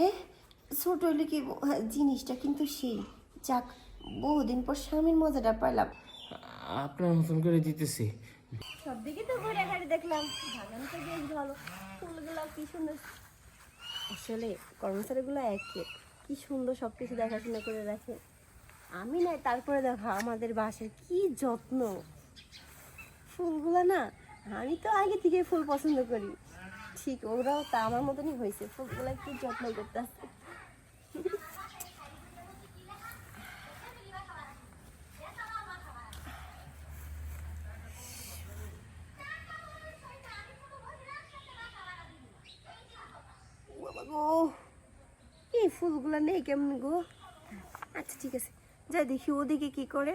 হ্যাঁ ছোট হলে কি হ্যাঁ, জিনিসটা কিন্তু সেই। যাক বহুদিন পর স্বামীর মজাটা পাইলাম। আপনার মতন করে দিতেছি। সব দিকে তো ঘুরে ঘাড়ি দেখলাম। বাগান তো বেশ ভালো। ফুলগুলো কি সুন্দর। আসলে কর্মচারীগুলো একে। কি সুন্দর সব কিছু দেখাশোনা করে রাখে আমি নাই তারপরে দেখো আমাদের বাসায় কি যত্ন। ফুলগুলো না আমি তো আগে থেকে ফুল পছন্দ করি। ঠিক, ওরাও তা আমার মতনই হয়েছে। ফুলগুলো কি যত্ন করতে আসছে এই ফুলগুলো নেই কেমন গো? আচ্ছা ঠিক আছে। যাই দেখি ওদিকে কি করে।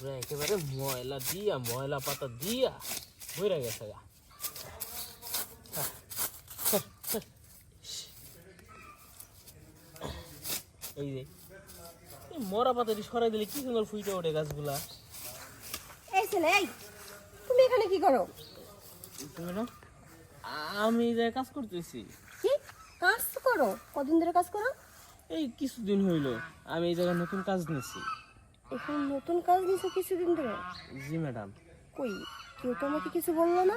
পুরা একেবারে ময়লা দিয়া ময়লা পাতা দিয়া হয়ে গেছে গা। এই যে মরা পাতাটি সরাই দিলে কি সুন্দর ফুইটে ওঠে গাছগুলা। এই ছেলে এই তুমি এখানে কি করো? ম্যাডাম আমি এই জায়গায় কাজ করতেছি। কি? কাজ করো কদিন ধরে কাজ করো? এই কিছুদিন হইল আমি এই জায়গায় নতুন কাজ নিয়েছি এখন নতুন কাজ দিছো কিছুদিন ধরে? জি ম্যাডাম। কই? কেউ তো আমাকে কিছু বলল না?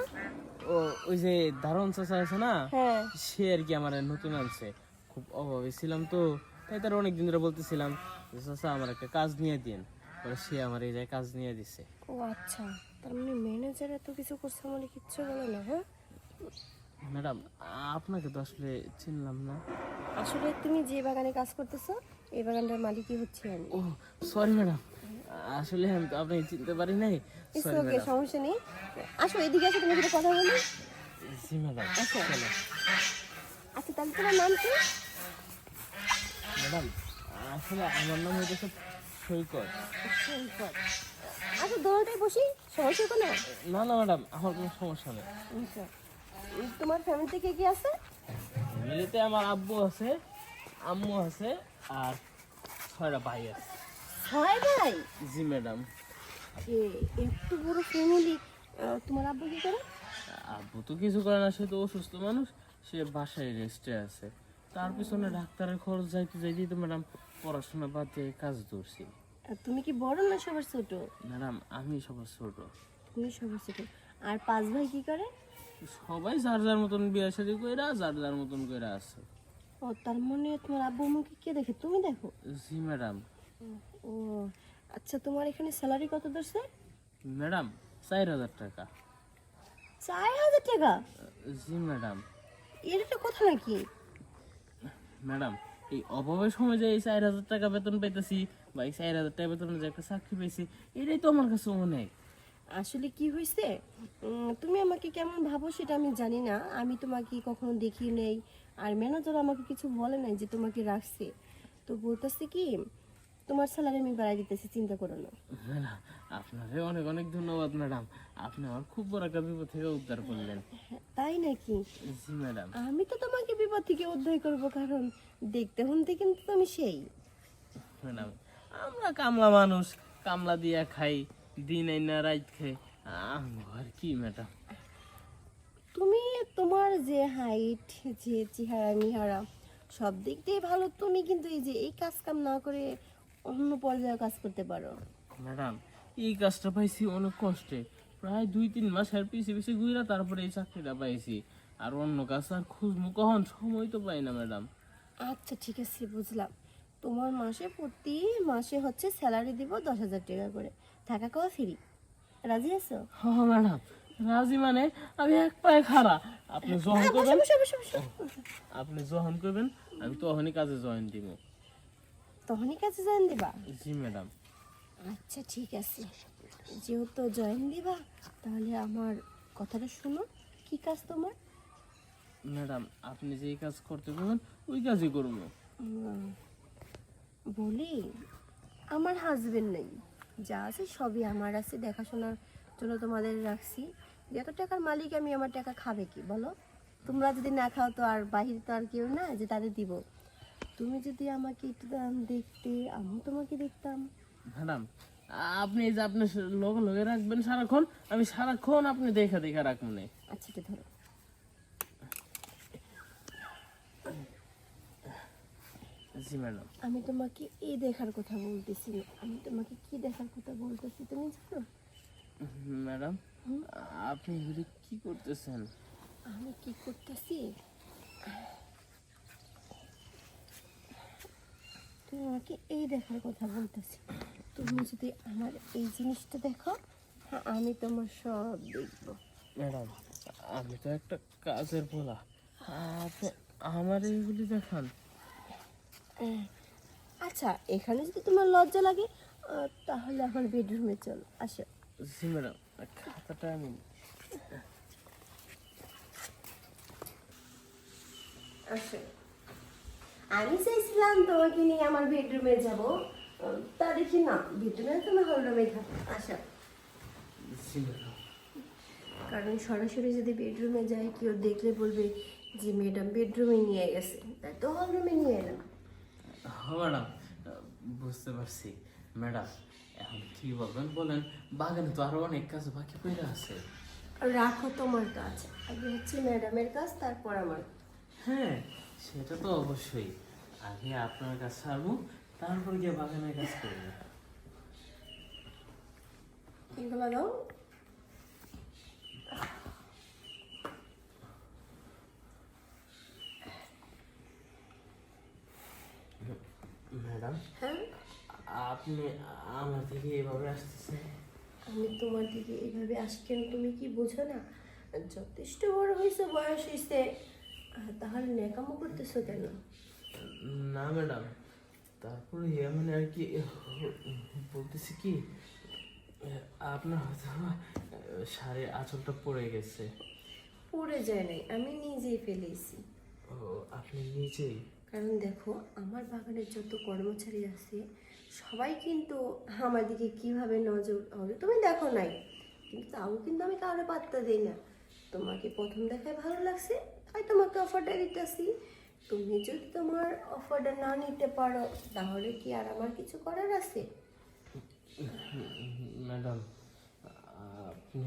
ও ওই যে দারুণ চাচা আছে না হ্যাঁ। সে আর কি আমার নতুন আনছে। খুব অভাবে ছিলাম তো তাই তার অনেক দিন ধরে বলতেছিলাম যে চাচা আমার একটা কাজ নিয়ে দিন। পরে সে আমার এই জায়গায় কাজ নিয়ে দিছে। ও আচ্ছা। তার মানে ম্যানেজার এত কিছু করছে মানে কিচ্ছু বলে না হ্যাঁ? ম্যাডাম আপনাকে তো আসলে চিনলাম না। আসলে তুমি যে বাগানে কাজ করতেছো এই বাগানটার মালিকই হচ্ছে আমি। ও সরি ম্যাডাম আসলে আমি তো আপনাকে চিনতে পারি নাই। ইটস সরি ওকে সমস্যা নেই। আসো এদিকে আসো তুমি যদি কথা বলি। জি ম্যাডাম আচ্ছা। আচ্ছা তাহলে তোমার নাম কি? ম্যাডাম আসলে আমার নাম হইতেছে সৈকত। সৈকত। আচ্ছা দোলটাই বসি? সমস্যা কোনো না? না ম্যাডাম আমার কোনো সমস্যা নেই। আচ্ছা। তোমার ফ্যামিলিতে কে কে আছে? ফ্যামিলিতে আমার আব্বু আছে আম্মু আছে আর ছয়টা ভাই আছে। ছয় ভাই? জি ম্যাডাম। এ এত বড় ফ্যামিলি তোমার আব্বু কি করে? আব্বু তো কিছু করে না সে তো অসুস্থ মানুষ সে বাসায় রেস্টে আছে। তার পিছনে ডাক্তারের খরচ যাইতে যাইতেই তো ম্যাডাম পড়াশোনা বাদ দিয়ে কাজ ধরছি। তুমি কি বড় না সবার ছোট? ম্যাডাম আমি সবার ছোট। তুমি সবার ছোট। আর পাঁচ ভাই কি করে? সবাই যার যার মতন বিয়ে শাদী কইরা যার যার মতন কইরা আছে। ও তার মানে তোমার আব্বু আম্মুকে কে দেখে? তুমি দেখো? জি ম্যাডাম। ও আচ্ছা তোমার এখানে স্যালারি কত ধরছে? ম্যাডাম চার হাজার টাকা। চার হাজার টাকা? জি ম্যাডাম। এর একটা কথা নাকি? ম্যাডাম এই অভাবের সময় যে এই চার হাজার টাকা বেতন পাইতেছি বা এই চার হাজার টাকা বেতনে যে একটা চাকরি পাইছি এটাই তো আমার কাছে অনেক। আসলে কি হয়েছে তুমি আমাকে কেমন ভাবো সেটা আমি জানি না। আমি তোমাকে কখনো দেখি নেই। আর ম্যানেজার আমাকে কিছু বলে নাই যে তোমাকে রাখছে। তো বলতেছে কি তোমার স্যালারি আমি বাড়াই দিতেছি চিন্তা করো না। আপনাকে অনেক অনেক ধন্যবাদ ম্যাডাম। আপনি আমার খুব বড় একটা বিপদ থেকে উদ্ধার করলেন। হ্যাঁ, তাই নাকি? জি ম্যাডাম। আমি তো তোমাকে বিপদ থেকে উদ্ধার করব কারণ দেখতে শুনতে কিন্তু তুমি সেই। ম্যাডাম আমরা কামলা মানুষ কামলা দিয়া খাই দিন আইনা রাত খাই। আর কি ম্যাডাম? তুমি তোমার যে হাইট যে চেহারা মিহারা সব দিক দিয়ে ভালো তুমি কিন্তু এই যে এই কাজ কাম না করে অন্য পর্যায়ে কাজ করতে পারো। ম্যাডাম এই কাজটা পাইছি অনেক কষ্টে। প্রায় দুই তিন মাস আর পিছিয়ে পিছিয়ে ঘুরা তারপরে এই চাকরিটা পাইছি। আর অন্য কাজ আর খুঁজবো কখন? সময় তো পাই না ম্যাডাম। আচ্ছা ঠিক আছে বুঝলাম। তোমার মাসে প্রতি মাসে হচ্ছে স্যালারি দিব দশ হাজার টাকা করে। থাকা খাওয়া ফ্রি রাজি আছো? হ্যাঁ ম্যাডাম। রাজি মানে আমি এক পায়ে খাড়া। আপনি যখন হ্যাঁ, করবেন। আপনি যখন করবেন আমি তখনই কাজে জয়েন দিব। তখনই কাছে জয়েন দিবা? জি ম্যাডাম। আচ্ছা ঠিক আছে। যেহেতু জয়েন দিবা তাহলে আমার কথাটা শোনো। কি কাজ তোমার? ম্যাডাম আপনি যেই কাজ করতে বলবেন ওই কাজই করব। বলি আমার হাজবেন্ড নেই। যা আছে সবই আমার আছে দেখাশোনার জন্য তোমাদের রাখছি। এত টাকার মালিক আমি আমার টাকা খাবে কি? বলো। তোমরা যদি না খাও তো আর বাহির তো আর কেউ না যে তাদের দিব। তুমি যদি আমাকে একটু দাম দেখতে আমি তোমাকে দেখতাম। ম্যাডাম আপনি যে আপনি লোক লগে রাখবেন সারাক্ষণ আমি সারাক্ষণ আপনি দেখা দেখা রাখব না। আচ্ছা এটা ধরো। জি ম্যাডাম। আমি তোমাকে এই দেখার কথা বলতেছি আমি তোমাকে কি দেখার কথা বলতেছি তুমি জানো? ম্যাডাম আপনি এগুলি কি করতেছেন? আমি কি করতেছি? তুমি আমাকে এই দেখার কথা বলতেছি। তুমি যদি আমার এই জিনিসটা দেখো হ্যাঁ আমি তোমার সব দেখব। ম্যাডাম আমি তো একটা কাজের বলা। আপনি আমার এইগুলি দেখান। আচ্ছা এখানে যদি তোমার লজ্জা লাগে তাহলে আমার বেডরুমে চলো আসো। জি ম্যাডাম। খাতাটা আমি আমি চাইছিলাম তোমাকে নিয়ে আমার বেডরুমে যাব। তা দেখি না বেডরুমে তুমি হলরুমে থাকো। আসো। কারণ সরাসরি যদি বেডরুমে যাই কেউ দেখলে বলবে যে ম্যাডাম বেডরুমে নিয়ে গেছে। তাই তো হলরুমে নিয়ে এলাম। হ্যাঁ ম্যাডাম বুঝতে পারছি। ম্যাডাম এখন কি বলবেন? বলেন বাগানে তো আরও অনেক কাজ বাকি পড়ে আছে। রাখো তোমার কাজ। আগে হচ্ছে ম্যাডামের কাজ তারপর আমার। হ্যাঁ সেটা তো অবশ্যই। আগে আপনার কাছে ছাড়বো তারপর গিয়ে বাগানের কাজ করব। এগুলো দাও। ম্যাডাম? হ্যাঁ? আপনি আমার থেকে এভাবে আসতেছে। আমি তোমার দিকে এভাবে আসি কেন তুমি কি বোঝো না? যথেষ্ট বড় হয়েছে বয়স হয়েছে। তাহলে নেকামো করতেছো কেন? না ম্যাডাম। তারপরে মানে আর কি বলতেছি কি আপনার হয়তো শাড়ির আঁচলটা পড়ে গেছে। পড়ে যায় নাই আমি নিজেই ফেলেছি। ও আপনি নিজেই? কারণ দেখো আমার বাগানের যত কর্মচারী আছে সবাই কিন্তু আমার দিকে কীভাবে নজর হবে তুমি দেখো নাই। কিন্তু তাও কিন্তু আমি কারও পাত্তা দিই না। তোমাকে প্রথম দেখায় ভালো লাগছে তাই তোমাকে অফারটা দিতেছি। তুমি যদি তোমার অফারটা না নিতে পারো তাহলে কি আর আমার কিছু করার আছে? ম্যাডাম আপনি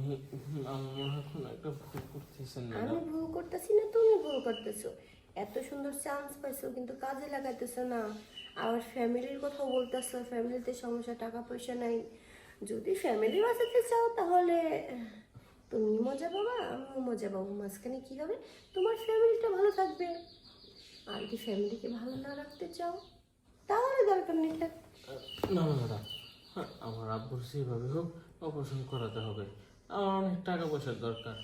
আমার একটা ভুল করতেছেন আমি ভুল করতেছি না তুমি ভুল করতেছো। এত সুন্দর চান্স পাইছো, কিন্তু কাজে লাগাইতেছো না। আবার ফ্যামিলির কথা বলতেছো, ফ্যামিলিতে সমস্যা টাকা পয়সা নাই। যদি ফ্যামিলি বাঁচাতে চাও তাহলে তুমি মজা পাবা, আমিও মজা পাবো। মাঝখানে কী হবে? তোমার ফ্যামিলিটা ভালো থাকবে। আর কি ফ্যামিলিকে ভালো না রাখতে চাও, তাহলে দরকার নেই, থাক। না না, ম্যাডাম। আমার আব্বুর যেভাবে হোক অপারেশন করাতে হবে। আমার অনেক টাকা পয়সার দরকার।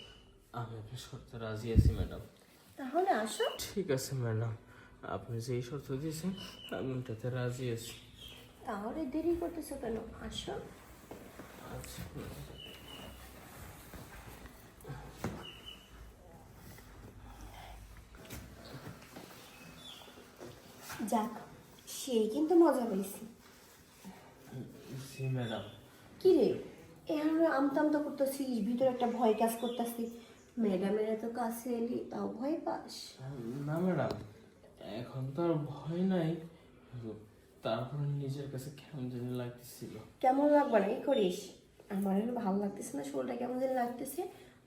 আমি আপনার শর্তে রাজি আছি, ম্যাডাম। তাহলে আসো। ঠিক আছে ম্যাডাম। আপনি যেই শর্ত দিয়েছেন আমি ওটাতে রাজি আছি। তাহলে দেরি করতেছো কেন? আসো। আচ্ছা যাক সেই কিন্তু মজা পেয়েছি। জি ম্যাডাম। কি রে? এভাবে আমতা আমতা করতেছিস ভিতরে একটা ভয় কাজ করতেছি। ম্যাডামের এত কাছে এলি তাও ভয় পাস। না ম্যাডাম এখন তো আর ভয় নাই। তারপরে নিজের কাছে কেমন জানি লাগতেছিল। কেমন লাগবে না? এই করিস? আমার এখন ভালো লাগতেছে না শরীরটা কেমন যেন লাগতেছে।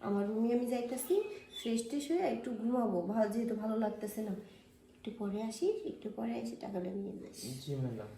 আমার রুমে আমি যাইতেছি ফ্রেশ ট্রেশ হয়ে একটু ঘুমাবো ভালো যেহেতু ভালো লাগতেছে না। একটু পরে আসিস একটু পরে এসে টাকাটা নিয়ে যাস জি ম্যাডাম।